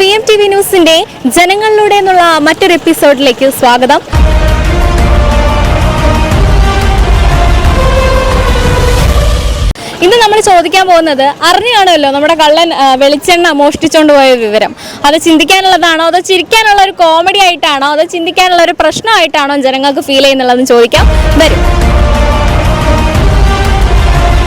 B M T V ന്യൂസിന്റെ ജനങ്ങളിലൂടെ എന്നുള്ള മറ്റൊരു എപ്പിസോഡിലേക്ക് സ്വാഗതം. ഇന്ന് നമ്മൾ ചോദിക്കാൻ പോകുന്നത് അറിഞ്ഞാണല്ലോ നമ്മുടെ കള്ളൻ വെളിച്ചെണ്ണ മോഷ്ടിച്ചുകൊണ്ട് പോയ വിവരം. അത് ചിന്തിക്കാനുള്ളതാണോ? അതോ ചിരിക്കാനുള്ള ഒരു കോമഡി ആയിട്ടാണോ? അതോ ചിന്തിക്കാനുള്ള ഒരു പ്രശ്നമായിട്ടാണോ ജനങ്ങൾക്ക് ഫീൽ ചെയ്യുന്നുള്ളതെന്ന് ചോദിക്കാം. വരും.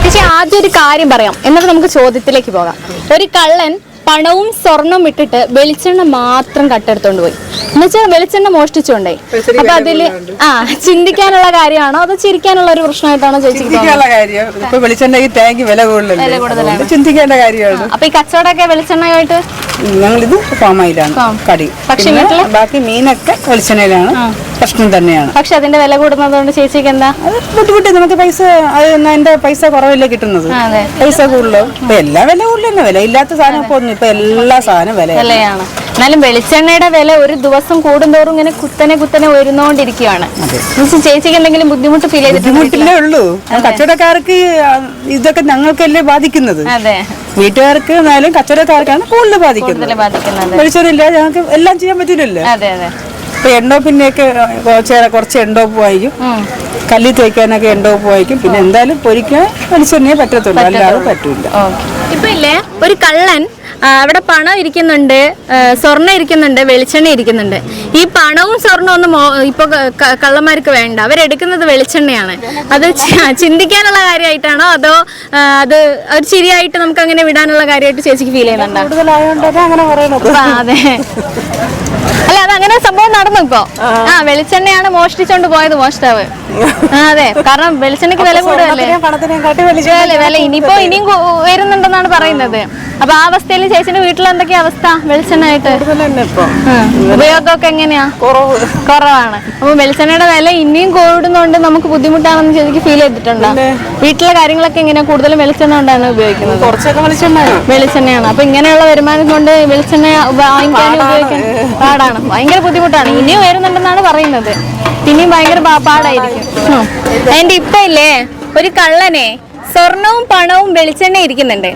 ചേച്ചി ആദ്യം ഒരു കാര്യം പറയാം. എന്നിട്ട് നമുക്ക് ചോദ്യത്തിലേക്ക് പോകാം. ഒരു കള്ളൻ പണവും സ്വർണവും ഇട്ടിട്ട് വെളിച്ചെണ്ണ മാത്രം കട്ടെടുത്തോണ്ട് പോയി. എന്നുവെച്ചാൽ വെളിച്ചെണ്ണ മോഷ്ടിച്ചോണ്ടേ. അപ്പൊ അതിൽ ആ ചിന്തിക്കാനുള്ള കാര്യമാണോ? അതോ ചിരിക്കാനുള്ള ഒരു പ്രശ്നമായിട്ടാണോ ചോദിച്ചിരിക്കുന്നത് വെളിച്ചെണ്ണയ്ക്ക് തേങ്ങ വില കൂടുതലല്ലേ. ചിന്തിക്കേണ്ട കാര്യമാണ്. അപ്പൊ ഈ കച്ചവടമൊക്കെ വെളിച്ചെണ്ണയായിട്ട്? ഞങ്ങളിത് പാമായിലാണ്. കടി. പക്ഷെ ബാക്കി മീനൊക്കെ വെളിച്ചെണ്ണയിലാണ്. പ്രശ്നം തന്നെയാണ്. പക്ഷെ അതിന്റെ വില കൂടുന്നതുകൊണ്ട് ചേച്ചിക്ക് എന്താ? ബുദ്ധിമുട്ട്. നമുക്ക് പൈസ അത് അതിന്റെ പൈസ കുറവല്ലേ കിട്ടുന്നത്? പൈസ കൂടുതലും? ഇപ്പൊ എല്ലാ വില കൂടുതലും വില ഇല്ലാത്ത സാധനം ഇപ്പൊ എല്ലാ സാധനം വില വിലയാണ്. എന്നാലും വെളിച്ചെണ്ണയുടെ വില ഒരു ദിവസം കൂടുന്തോറും ഇങ്ങനെ കുത്തനെ കുത്തനെ ഉയർന്നുകൊണ്ടിരിക്കുകയാണ് ചേച്ചി ചേച്ചിക്ക് എന്തെങ്കിലും ബുദ്ധിമുട്ട് ഫീൽ ചെയ്തിട്ടുണ്ടോ ബുദ്ധിമുട്ടില്ലേ ഉള്ളൂ. കച്ചവടക്കാർക്ക് ഇതൊക്കെ ഞങ്ങൾക്കല്ലേ ബാധിക്കുന്നത്. അതെ. വീട്ടുകാർക്ക് എന്നാലും കച്ചവടക്കാർക്കാണ് കൂടുതൽ ബാധിക്കുന്നത്. കൂടുതൽ ബാധിക്കുന്നത്. വെളിച്ചെണ്ണ ഞങ്ങൾക്ക് എല്ലാം ചെയ്യാൻ പറ്റില്ലല്ലോ. അതെ അതെ. ഇപ്പൊ എണ്ണോപ്പിനെയൊക്കെ കുറച്ച് കുറച്ച് എണ്ടോപ്പ് കല്ലിൽ ഉം. തേക്കാനൊക്കെ എണ്ണോ പോയിരിക്കും പിന്നെ എന്തായാലും പൊരിക്കാൻ വെളിച്ചെണ്ണയെ പറ്റത്തുള്ളൂ. അല്ലാതെ പറ്റൂല ഇപ്പൊ ഇല്ലേ? ഒരു കള്ളൻ അവിടെ പണം ഇരിക്കുന്നുണ്ട്. സ്വർണം സ്വർണം ഇരിക്കുന്നുണ്ട് വെളിച്ചെണ്ണ ഇരിക്കുന്നുണ്ട്. ഈ പണവും സ്വർണവും ഒന്നും ഇപ്പൊ കള്ളന്മാർക്ക് വേണ്ട. അവരെടുക്കുന്നത് വെളിച്ചെണ്ണയാണ്. അത് ചിന്തിക്കാനുള്ള കാര്യമായിട്ടാണോ? അതോ അത് ഒരു ശരിയായിട്ട് നമുക്ക് അങ്ങനെ വിടാനുള്ള കാര്യമായിട്ട് ചേച്ചിക്ക് ഫീൽ ചെയ്യുന്നുണ്ടോ? അതെ. അല്ല അത് അങ്ങനെ സംഭവം നടന്നു ഇപ്പോ ആ വെളിച്ചെണ്ണയാണ് മോഷ്ടിച്ചോണ്ട് പോയത് മോഷ്ടാവ്. അതെ. കാരണം വെളിച്ചെണ്ണയ്ക്ക് വില കൂടുതലല്ലേ? വില ഇനിയിപ്പോ ഇനിയും വരുന്നുണ്ടെന്നാണ് പറയുന്നത്. അപ്പൊ ആ അവസ്ഥയിൽ ചേച്ചിന്റെ വീട്ടിൽ എന്തൊക്കെയാ അവസ്ഥ വെളിച്ചെണ്ണയായിട്ട്? ഉപയോഗമൊക്കെ എങ്ങനെയാ? കുറവ്. കുറവാണ്. അപ്പൊ വെളിച്ചെണ്ണയുടെ വില ഇനിയും കൂടുന്നോണ്ട് നമുക്ക് ബുദ്ധിമുട്ടാണെന്ന് ചേച്ചിക്ക് ഫീൽ ചെയ്തിട്ടുണ്ടോ? വീട്ടിലെ കാര്യങ്ങളൊക്കെ എങ്ങനെയാ? കൂടുതലും വെളിച്ചെണ്ണ കൊണ്ടാണ് ഉപയോഗിക്കുന്നത്. വെളിച്ചെണ്ണയാണ്. അപ്പൊ ഇങ്ങനെയുള്ള വരുമാനം കൊണ്ട് വെളിച്ചെണ്ണ വാങ്ങിക്കാനും ഉപയോഗിക്കാൻ പാടാണ്. ഭയങ്കര ബുദ്ധിമുട്ടാണ്. ഇനിയും വരുന്നുണ്ടെന്നാണ് പറയുന്നത്. ഇനിയും ഭയങ്കര പാടായിരിക്കും. എന്റെ ഇപ്പൊ ഇല്ലേ? ഒരു കള്ളനെ സ്വർണവും പണവും വെളിച്ചെണ്ണ ഇരിക്കുന്നുണ്ട്.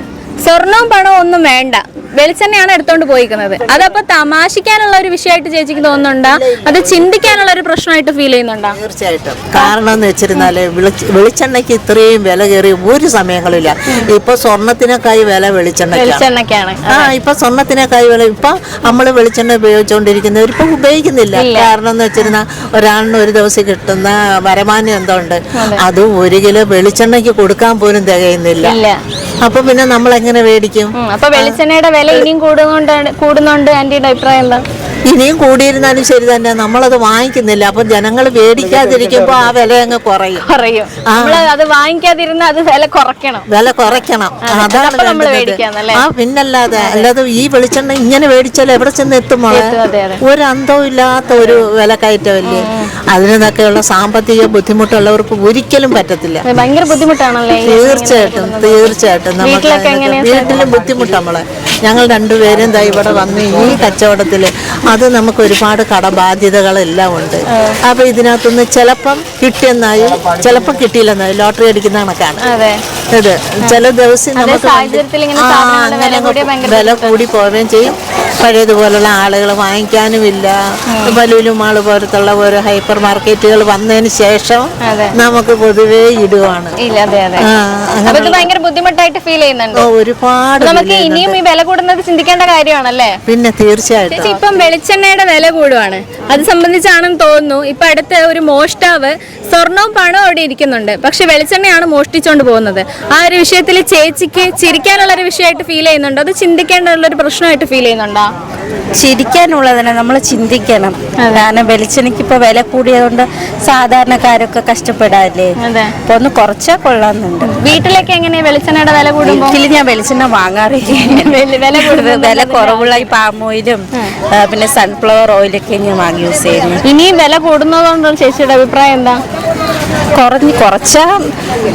സ്വർണവും പണവും ഒന്നും വേണ്ട. വെളിച്ചെണ്ണയാണ് എടുത്തോണ്ട് പോയിക്കുന്നത്. അതപ്പോ തമാശിക്കാനുള്ള ഒരു വിഷയമായിട്ട് ചേച്ചിക്ക് തോന്നുന്നുണ്ടോ? അത് ചിന്തിക്കാനുള്ള ഒരു പ്രശ്നമായിട്ട് ഫീൽ ചെയ്യുന്നുണ്ടോ? തീർച്ചയായിട്ടും. കാരണം എന്ന് വെച്ചിരുന്നാൽ വെളിച്ചെണ്ണയ്ക്ക് ഇത്രയും വില കയറി ഒരു സമയങ്ങളില്ല. ഇപ്പൊ സ്വർണത്തിനേക്കായി വില വെളിച്ചെണ്ണയ്ക്കാണ്. ആ ഇപ്പൊ സ്വർണത്തിനേക്കായി വില ഇപ്പൊ നമ്മൾ വെളിച്ചെണ്ണ ഉപയോഗിച്ചുകൊണ്ടിരിക്കുന്നവർ ഇപ്പൊ ഉപയോഗിക്കുന്നില്ല. കാരണം എന്ന് വെച്ചിരുന്ന ഒരാളിന് ഒരു ദിവസം കിട്ടുന്ന വരമാനം എന്തോ ഉണ്ട്. അത്. ഒരു കിലോ വെളിച്ചെണ്ണയ്ക്ക് കൊടുക്കാൻ പോലും തികയുന്നില്ല. അപ്പൊ പിന്നെ നമ്മൾ എങ്ങനെ മേടിക്കും അപ്പൊ വെളിച്ചെണ്ണയുടെ വില ഇനിയും കൂടുന്നോണ്ട് കൂടുന്നോണ്ട്. ആന്റിയുടെ അഭിപ്രായം എന്താ? ഇനിയും കൂടിയിരുന്നാലും ശരി തന്നെ. നമ്മളത് വാങ്ങിക്കുന്നില്ല. അപ്പൊ ജനങ്ങൾ മേടിക്കാതിരിക്കുമ്പോ ആ വില അങ്ങ് കുറയും. കുറയും. അത് വാങ്ങിക്കാതിരുന്ന അത് വില കുറയ്ക്കണം. വില കുറയ്ക്കണം. അതാണ്? ആ പിന്നല്ലാതെ അല്ലാതെ ഈ വെളിച്ചെണ്ണ ഇങ്ങനെ മേടിച്ചാൽ എവിടെ ചെന്ന് എത്തുമ്പോൾ. ഒരു അന്തവും ഇല്ലാത്ത ഒരു വില കയറ്റമല്ലേ അതിനൊക്കെയുള്ള സാമ്പത്തിക ബുദ്ധിമുട്ടുള്ളവർക്ക് ഒരിക്കലും പറ്റത്തില്ല. ഭയങ്കര ബുദ്ധിമുട്ടാണല്ലേ തീർച്ചയായിട്ടും തീർച്ചയായിട്ടും നമുക്ക് ബുദ്ധിമുട്ട് നമ്മളെ ഞങ്ങൾ രണ്ടുപേരും ദാ ഇവിടെ വന്ന് ഈ കച്ചവടത്തിൽ അത് നമുക്ക് ഒരുപാട് കടബാധ്യതകളെല്ലാം ഉണ്ട്. അപ്പൊ ഇതിനകത്തുനിന്ന് ചിലപ്പം കിട്ടിയെന്നായും ചിലപ്പം കിട്ടിയില്ലെന്നായും ലോട്ടറി അടിക്കുന്ന കണക്കാണ്. അതെ. ഇത് ചില ദിവസം നമുക്ക് അങ്ങനെ വില കൂടി പോവുകയും ചെയ്യും. പഴയതുപോലുള്ള ആളുകൾ വാങ്ങിക്കാനുമില്ല. ബലൂലു മാൾ പോലത്തുള്ള ഓരോ ഹൈപ്പർ മാർക്കറ്റുകൾ വന്നതിന് ശേഷം നമുക്ക് പൊതുവേ ഇടുവാണ്. ഭയങ്കര ബുദ്ധിമുട്ടായിട്ട് ഫീൽ ചെയ്യുന്നുണ്ട്. ഒരുപാട് നമുക്ക് ഇനിയും ഈ വില കൂടുന്നത് ചിന്തിക്കേണ്ട കാര്യമാണല്ലേ? പിന്നെ തീർച്ചയായിട്ടും. ഇപ്പം വെളിച്ചെണ്ണയുടെ വില കൂടുവാണ്. അത് സംബന്ധിച്ചാണെന്ന് തോന്നുന്നു. ഇപ്പൊ അടുത്ത ഒരു മോഷ്ടാവ് സ്വർണവും പണവും അവിടെ ഇരിക്കുന്നുണ്ട്. പക്ഷെ വെളിച്ചെണ്ണയാണ് മോഷ്ടിച്ചോണ്ട് പോകുന്നത്. ആ ഒരു വിഷയത്തിൽ ചേച്ചിക്ക് ചിരിക്കാനുള്ള ഒരു വിഷയമായിട്ട് ഫീൽ ചെയ്യുന്നുണ്ടോ. അത് ചിന്തിക്കേണ്ട ഒരു പ്രശ്നമായിട്ട് ഫീൽ ചെയ്യുന്നുണ്ടോ? ചിരിക്കാനുള്ളതിനെ നമ്മൾ ചിന്തിക്കണം. കാരണം വെളിച്ചെണ്ണയ്ക്ക് ഇപ്പൊ വില കൂടിയതുകൊണ്ട് സാധാരണക്കാരൊക്കെ കഷ്ടപ്പെടാല്ലേ അപ്പൊ ഒന്ന് കുറച്ചാ കൊള്ളാന്നുണ്ട് വീട്ടിലേക്ക് എങ്ങനെയാ വെളിച്ചെണ്ണയുടെ വില കൂടുമ്പോ? വീട്ടിൽ ഞാൻ വെളിച്ചെണ്ണ വാങ്ങാറില്ല വില കുറവുള്ള ഈ പാം ഓയിലും പിന്നെ സൺഫ്ലവർ ഓയിലൊക്കെ ഞാൻ വാങ്ങി യൂസ് ചെയ്യുന്നു ഇനിയും വില കൂടുന്നതുകൊണ്ടുള്ള ചേച്ചിയുടെ അഭിപ്രായം എന്താ? കുറഞ്ഞ് കുറച്ചാ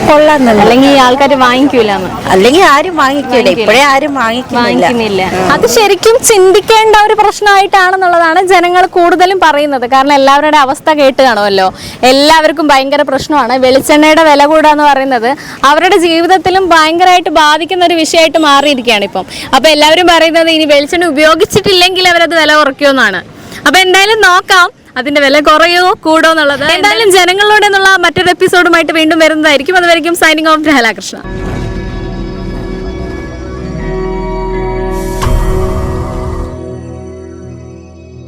കൊള്ളാന്നുണ്ട് അല്ലെങ്കിൽ ആൾക്കാർ വാങ്ങിക്കൂല അല്ലെങ്കിൽ ആരും വാങ്ങിക്കൂല. ഇപ്പോഴേ ആരും വാങ്ങിക്കുന്നില്ല. വാങ്ങിക്കുന്നില്ല. അത് ശരിക്കും ചിന്തിക്കേണ്ട ഒരു പ്രശ്നമായിട്ടാണെന്നുള്ളതാണ് ജനങ്ങൾ കൂടുതലും പറയുന്നത്. കാരണം എല്ലാവരുടെ അവസ്ഥ കേട്ട് കാണുമല്ലോ. എല്ലാവർക്കും ഭയങ്കര പ്രശ്നമാണ്. വെളിച്ചെണ്ണയുടെ വില കൂടാന്ന് പറയുന്നത് അവരുടെ ജീവിതത്തിലും ഭയങ്കരമായിട്ട് ബാധിക്കുന്ന ഒരു വിഷയമായിട്ട് മാറിയിരിക്കുകയാണ് ഇപ്പം. അപ്പൊ എല്ലാവരും പറയുന്നത് ഇനി വെളിച്ചെണ്ണ ഉപയോഗിച്ചിട്ടില്ലെങ്കിൽ അവരത് വില കുറയ്ക്കുമെന്നാണ്. അപ്പൊ എന്തായാലും നോക്കാം. അതിന്റെ വില കുറയോ കൂടോ എന്നുള്ളത് എന്തായാലും ജനങ്ങളോട് എന്നുള്ള മറ്റൊരു എപ്പിസോഡുമായിട്ട് വീണ്ടും വരുന്നതായിരിക്കും. അതുവരെയും സൈനിങ് ഓഫ് രാധാകൃഷ്ണ.